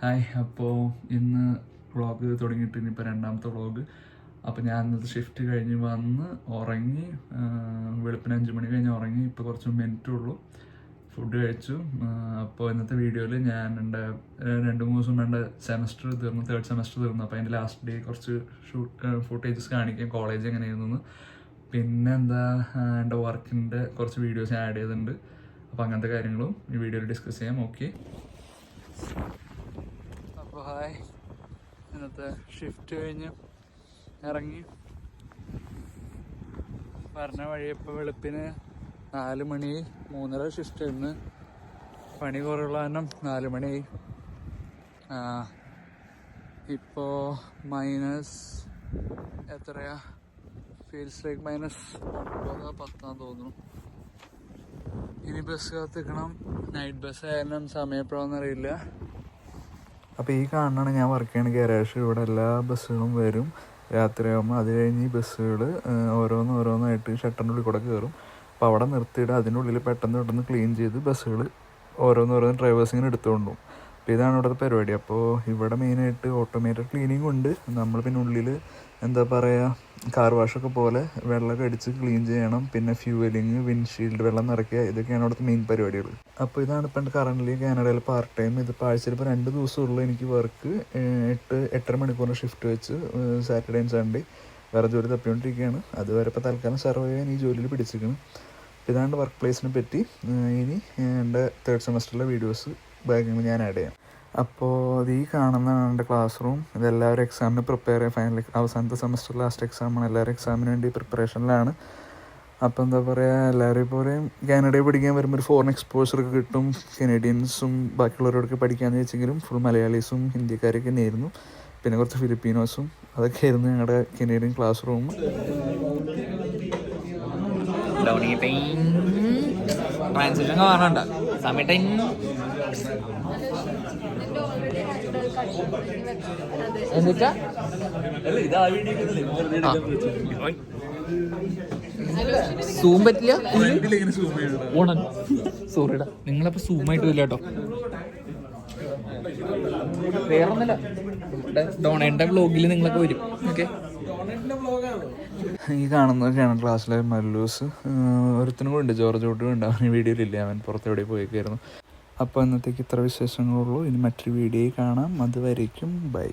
Hi അപ്പോൾ ഇന്ന് vlog തുടങ്ങിയിട്ട് ഇനിയിപ്പോൾ രണ്ടാമത്തെ വ്ളോഗ്. അപ്പോൾ ഞാൻ ഇന്നത്തെ ഷിഫ്റ്റ് കഴിഞ്ഞ് വന്ന് ഉറങ്ങി വെളുപ്പിന് അഞ്ച് മണി കഴിഞ്ഞ് ഉറങ്ങി. ഇപ്പോൾ കുറച്ച് മിനിറ്റ് ഉള്ളൂ. ഫുഡ് കഴിച്ചു. അപ്പോൾ ഇന്നത്തെ വീഡിയോയിൽ ഞാൻ എന്റെ രണ്ട് മൂന്ന് ദിവസം എന്റെ സെമസ്റ്റർ തീർന്നു തേർഡ് സെമസ്റ്റർ തീർന്നു. അപ്പോൾ അതിന്റെ ലാസ്റ്റ് ഡേ കുറച്ച് ഷൂട്ട് ഫുട്ടേജസ് കാണിക്കാം കോളേജ് എങ്ങനെയായിരുന്നു പിന്നെ എന്താ എന്റെ വർക്കിന്റെ കുറച്ച് വീഡിയോസ് ആഡ് ചെയ്തിട്ടുണ്ട്. അപ്പോൾ അങ്ങനത്തെ കാര്യങ്ങളും ഈ വീഡിയോയിൽ ഡിസ്കസ് ചെയ്യാം. ഓക്കെ അപ്പോൾ ഹായ്. ഇന്നത്തെ ഷിഫ്റ്റ് കഴിഞ്ഞ് ഇറങ്ങി. പറഞ്ഞ വഴി ഇപ്പോൾ വെളുപ്പിന് നാല് മണി മൂന്നര ഷിഫ്റ്റ് ഇന്ന്. പണി കുറവുള്ള കാരണം നാല് മണിയായി ഇപ്പോൾ മൈനസ് എത്രയാ? ഫീൽസ് ലൈക്ക് മൈനസ് ഒമ്പതോ പത്താന്ന് തോന്നുന്നു. ഇനി ബസ് കാത്തിക്കണം നൈറ്റ് ബസ് ആയാലും സമയം എപ്പോഴാണെന്ന് അറിയില്ല അപ്പോൾ ഈ കാണാണ് ഞാൻ വർക്ക് ചെയ്യണ ഗാരേജ് ഇവിടെ എല്ലാ ബസ്സുകളും വരും. രാത്രിയാകുമ്പോൾ അത് കഴിഞ്ഞ് ഈ ബസ്സുകൾ ഓരോന്ന് ഓരോന്നായിട്ട് ഷട്ടറിന്റെ ഉള്ളിൽ കൂടെ കയറും അപ്പോൾ അവിടെ നിർത്തിയിട്ട് അതിന്റെ ഉള്ളിൽ പെട്ടെന്ന് പെട്ടെന്ന് ക്ലീൻ ചെയ്ത് ബസ്സുകൾ ഓരോന്നോരോന്ന് ഡ്രൈവേഴ്സ് ഇങ്ങനെ എടുത്തുകൊണ്ടും അപ്പോൾ ഇതാണ് ഇവിടുത്തെ പരിപാടി. അപ്പോൾ ഇവിടെ മെയിനായിട്ട് ഓട്ടോമേറ്റഡ് ക്ലീനിങ് ഉണ്ട്. നമ്മൾ പിന്നെ ഉള്ളിൽ എന്താ പറയുക കാർ വാഷൊക്കെ പോലെ വെള്ളമൊക്കെ അടിച്ച് ക്ലീൻ ചെയ്യണം. പിന്നെ ഫ്യൂവലിങ് വിൻഷീൽഡ് വെള്ളം നിറയ്ക്കുക ഇതൊക്കെയാണ് ഇവിടുത്തെ മെയിൻ പരിപാടികൾ അപ്പോൾ ഇതാണ് ഇപ്പം കറന്റ് കാനഡയിൽ പാർട്ട് ടൈം ഇതിപ്പോൾ ആഴ്ചയിൽ ഇപ്പോൾ രണ്ട് ദിവസമുള്ളൂ എനിക്ക് വർക്ക് എട്ട് എട്ടര മണിക്കൂറിന്റെ ഷിഫ്റ്റ് വെച്ച് സാറ്റർഡേ ആൻഡ് സൺഡേ വേറെ ജോലി തപ്പിക്കൊണ്ടിരിക്കുകയാണ്. അതുവരെ ഇപ്പോൾ തൽക്കാലം സർവൈവ് ചെയ്യാൻ ഈ ജോലിയിൽ പിടിച്ചിരിക്കണം ഇതാണ്ട് വർക്ക് പ്ലേസിനെ പറ്റി ഇനി എന്റെ തേർഡ് സെമസ്റ്ററിലെ വീഡിയോസ് ബാഗിൽ ഞാൻ ആഡ് ചെയ്യാം. അപ്പോൾ അത് ഈ കാണുന്നതാണ് എന്റെ ക്ലാസ് റൂം ഇതെല്ലാവരും എക്സാമിന് പ്രിപ്പയർ ചെയ്യാൻ ഫൈനൽ അവസാനത്തെ സെമസ്റ്റർ ലാസ്റ്റ് എക്സാമാണ് എല്ലാവരും എക്സാമിന് വേണ്ടി പ്രിപ്പറേഷനിലാണ് അപ്പോൾ എന്താ പറയുക എല്ലാവരും ഇപ്പോൾ പറയും കാനഡയിൽ പഠിക്കാൻ വരുമ്പോൾ ഒരു ഫോറിൻ എക്സ്പോഷറൊക്കെ കിട്ടും. കനേഡിയൻസും ബാക്കിയുള്ളവരോടൊക്കെ പഠിക്കാമെന്ന് വെച്ചെങ്കിലും ഫുൾ മലയാളീസും ഹിന്ദിക്കാരൊക്കെ നേരുന്നു പിന്നെ കുറച്ച് ഫിലിപ്പീനോസും അതൊക്കെ ആയിരുന്നു ഞങ്ങളുടെ കനേഡിയൻ ക്ലാസ് റൂം ട്രാൻസിഷൻ കാണണ്ട. സമയത്ത് എന്നിട്ടാ? സൂം പറ്റില്ല ഓണൻ. സോറിടാ. നിങ്ങളപ്പോ സൂമായിട്ട് വരില്ല കേട്ടോ. വേറൊന്നല്ല ഡോണേന്റെ വ്ലോഗിൽ നിങ്ങളൊക്കെ വരും. ഓക്കെ? ഈ കാണുന്നതൊക്കെയാണ് ക്ലാസ്സിലെ മല്ലൂസ്. ഒരുത്തനും കൂടെ ഉണ്ട്. ജോർജ് ഓട്ടും ഉണ്ട്. അവൻ വീഡിയോയിലില്ല അവൻ പുറത്തെവിടെ പോയേക്കായിരുന്നു അപ്പോൾ ഇന്നത്തേക്ക് ഇത്ര വിശേഷങ്ങളുള്ളൂ. ഇനി മറ്റൊരു വീഡിയോയിൽ കാണാം. അതുവരേക്കും ബൈ.